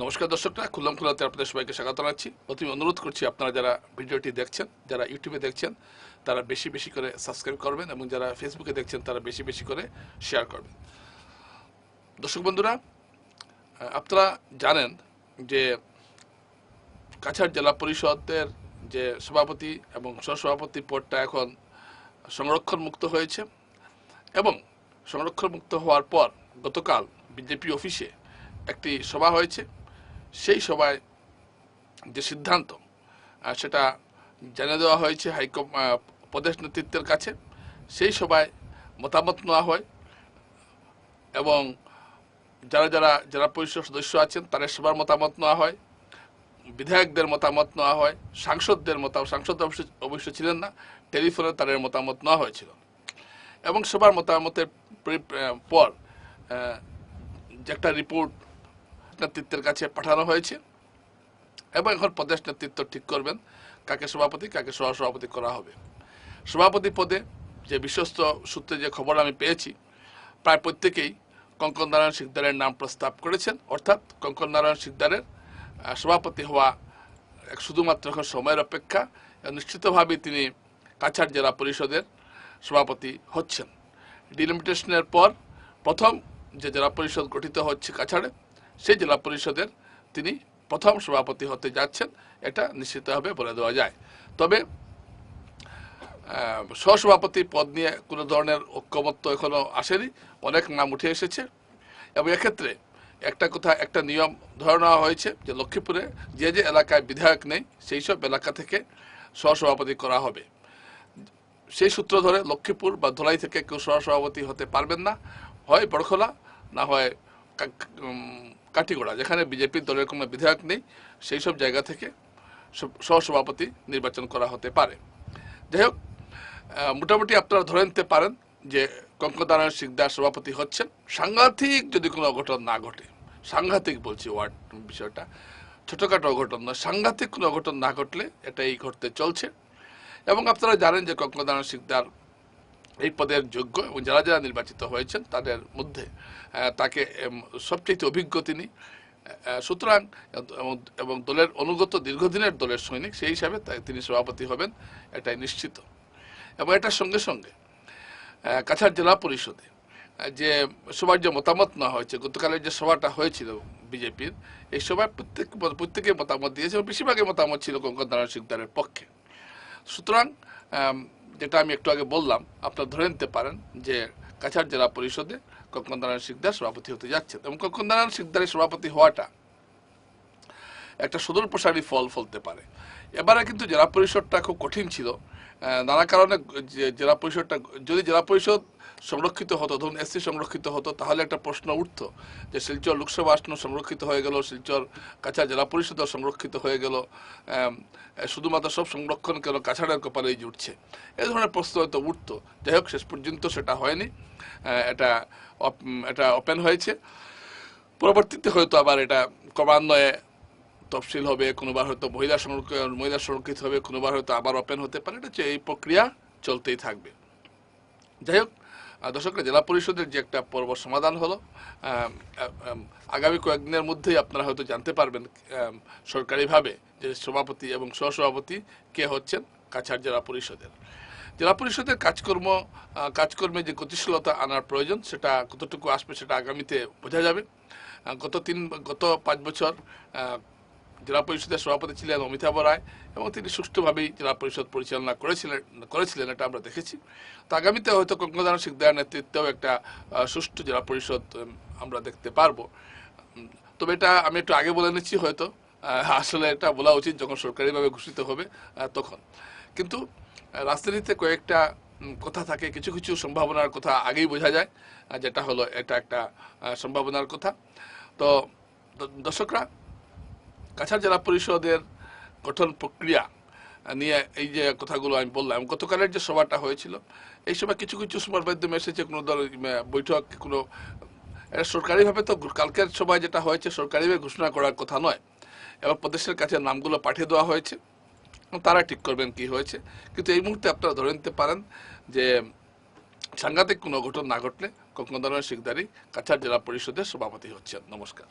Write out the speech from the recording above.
নমস্কার দর্শকরা খুল্লাম খুলাতে আপনাদের সবাইকে স্বাগত জানাচ্ছি। প্রথমে অনুরোধ করছি, আপনারা যারা ভিডিওটি দেখছেন, যারা ইউটিউবে দেখছেন, তারা বেশি বেশি করে সাবস্ক্রাইব করবেন এবং যারা ফেসবুকে দেখছেন, তারা বেশি বেশি করে শেয়ার করবেন। দর্শক বন্ধুরা আপনারা জানেন যে কাছাড় জেলা পরিষদের যে সভাপতি এবং সহসভাপতি পদটা এখন সংরক্ষণ মুক্ত হয়েছে এবং সংরক্ষণ মুক্ত হওয়ার পর গতকাল বিজেপি অফিসে একটি সভা হয়েছে। সেই সভায় যে সিদ্ধান্ত সেটা জানিয়ে দেওয়া হয়েছে হাইকম আহ, প্রদেশ নেতৃত্বের কাছে সেই সভায় মতামত নেওয়া হয় এবং যারা যারা জেলা পরিষদ সদস্য আছেন তাদের সবার মতামত নেওয়া হয় বিধায়কদের মতামত নেওয়া হয় সাংসদদের মতামত সাংসদ অবশ্য ছিলেন না টেলিফোনে তাদের মতামত নেওয়া হয়েছিল। এবং সবার মতামতের পর যে একটা রিপোর্ট নেতৃত্বের কাছে পাঠানো হয়েছে। এবং এখন প্রদেশ নেতৃত্ব ঠিক করবেন, কাকে সভাপতি, কাকে সহসভাপতি করা হবে। সভাপতি পদে যে বিশ্বস্ত সূত্রে যে খবর আমি পেয়েছি, প্রায় প্রত্যেকেই কঙ্কন নারায়ণ সিকদারের নাম প্রস্তাব করেছেন। অর্থাৎ কঙ্কন নারায়ণ সিকদারের সভাপতি হওয়া এক শুধুমাত্র এখন সময়ের অপেক্ষা নিশ্চিতভাবেই তিনি কাছাড় জেলা পরিষদের সভাপতি হচ্ছেন। ডিলিমিটেশনের পর প্রথম যে জেলা পরিষদ গঠিত হচ্ছে কাছাড়ে সেই জেলা পরিষদের তিনি প্রথম সভাপতি হতে যাচ্ছেন, এটা নিশ্চিতভাবে বলে দেওয়া যায়। তবে সহসভাপতি পদ নিয়ে কোনো ধরনের ঐক্যমত্য এখনও আসেনি, অনেক নাম উঠে এসেছে। এবং এক্ষেত্রে একটা কথা, একটা নিয়ম ধরে নেওয়া হয়েছে যে লক্ষ্মীপুরে যে যে এলাকায় বিধায়ক নেই, সেই সব এলাকা থেকে সহসভাপতি করা হবে। সেই সূত্র ধরে লক্ষ্মীপুর বা ধলাই থেকে কেউ সহসভাপতি হতে পারবেন না, হয় বড়খোলা, না হয় কাটিগোড়া যেখানে বিজেপির দলের কোনো বিধায়ক নেই, সেই সব জায়গা থেকে সহসভাপতি নির্বাচন করা হতে পারে। যাই হোক মোটামুটি আপনারা ধরে নিতে পারেন যে কঙ্কনারায়ণ সিকদার সভাপতি হচ্ছেন। সাংঘাতিক যদি কোনো অঘটন না ঘটে, সাংঘাতিক বলছি ওয়ার্ড বিষয়টা, ছোটোখাটো অঘটন নয়, সাংঘাতিক কোনো অঘটন না ঘটলে এটাই ঘটতে চলছে। এবং আপনারা জানেন যে কঙ্কনারায়ণ সিকদার এই পদের যোগ্য এবং যারা যারা নির্বাচিত হয়েছেন তাদের মধ্যে তাকে সবচেয়ে অভিজ্ঞ তিনি। সুতরাং, এবং- দলের অনুগত দীর্ঘদিনের দলের সৈনিক, সেই হিসাবে তিনি সভাপতি হবেন, এটাই নিশ্চিত। এবং এটার সঙ্গে সঙ্গে কাছাড় জেলা পরিষদে যে সবার যে মতামত না হয়েছে, গতকালের যে সভাটা হয়েছিল বিজেপির, এই সভায় প্রত্যেক প্রত্যেকে মতামত দিয়েছে এবং বেশিরভাগের মতামত ছিল কঙ্কন নারায়ণ সিকদারের পক্ষে। সুতরাং যেটা আমি একটু আগে বললাম, আপনারা ধরে নিতে পারেন যে কাছাড় জেলা পরিষদে কক্ষণ নারায়ণ সিকদার সভাপতি হতে যাচ্ছে এবং কক্ষণ নারায়ণ সিকদারের সভাপতি হওয়াটা একটা সুদূর প্রসারী ফল ফলতে পারে। এবারে কিন্তু জেলা পরিষদটা খুব কঠিন ছিল। নানা কারণে জেলা পরিষদটা, যদি জেলা পরিষদ সংরক্ষিত হতো, ধরুন এসসি সংরক্ষিত হতো, তাহলে একটা প্রশ্ন উঠতো যে শিলচর লোকসভা আসন সংরক্ষিত হয়ে গেল, শিলচর কাছাড় জেলা পরিষদও সংরক্ষিত হয়ে গেল শুধুমাত্র সব সংরক্ষণ কেন কাছাড়ের কপালেই জুটছে এ ধরনের প্রশ্ন হয়তো উঠতো। যাই হোক, শেষ পর্যন্ত সেটা হয়নি। এটা এটা ওপেন হয়েছে। পরবর্তীতে হয়তো আবার এটা ক্রমান্বয়ে তফসিল হবে, কোনোবার হয়তো মহিলা সংরক্ষণ মহিলা সংরক্ষিত হবে, কোনোবার হয়তো আবার ওপেন হতে পারে। এটা এই প্রক্রিয়া চলতেই থাকবে। যাই হোক দর্শকরা, জেলা পরিষদের যে একটা পর্ব সমাধান হলো আগামী কয়েকদিনের মধ্যেই আপনারা হয়তো জানতে পারবেন সরকারিভাবে যে সভাপতি এবং সহসভাপতি কে হচ্ছেন কাছাড় জেলা পরিষদের। জেলা পরিষদের কাজকর্ম কাজকর্মে যে গতিশীলতা আনার প্রয়োজন, সেটা কতটুকু আসবে সেটা আগামীতে বোঝা যাবে। গত তিন, গত পাঁচ বছর জেলা পরিষদের সভাপতি ছিলেন অমিতাভ রায় এবং তিনি সুষ্ঠুভাবেই জেলা পরিষদ পরিচালনা করেছিলেন করেছিলেন এটা আমরা দেখেছি। তো আগামীতে হয়তো কঙ্কদান সিকদার নেতৃত্বেও একটা সুষ্ঠু জেলা পরিষদ আমরা দেখতে পারব। তবে এটা আমি একটু আগে বলে নিচ্ছি হয়তো আসলে এটা বলা উচিত যখন সরকারিভাবে ঘোষিত হবে তখন। কিন্তু রাজনীতিতে কয়েকটা কথা থাকে, কিছু কিছু সম্ভাবনার কথা আগেই বোঝা যায় যেটা হলো এটা একটা সম্ভাবনার কথা। তো দর্শকরা কাছাড় জেলা পরিষদের গঠন প্রক্রিয়া নিয়ে এই যে কথাগুলো আমি বললাম গতকালের যে সভাটা হয়েছিল, এই সময় কিছু কিছু সময়ের মাধ্যমে এসেছে কোনো দল বৈঠক, কোনো, এটা সরকারিভাবে তো কালকের সভায় যেটা হয়েছে সরকারিভাবে ঘোষণা করার কথা নয় এবার প্রদেশের কাছে নামগুলো পাঠিয়ে দেওয়া হয়েছে তারা ঠিক করবেন কি হয়েছে, কিন্তু এই মুহূর্তে আপনারা ধরে নিতে পারেন যে সাংঘাতিক কোনো ঘটনা না ঘটলে কঙ্কন শিকদারি কাছাড় জেলা পরিষদের সভাপতি হচ্ছেন। নমস্কার।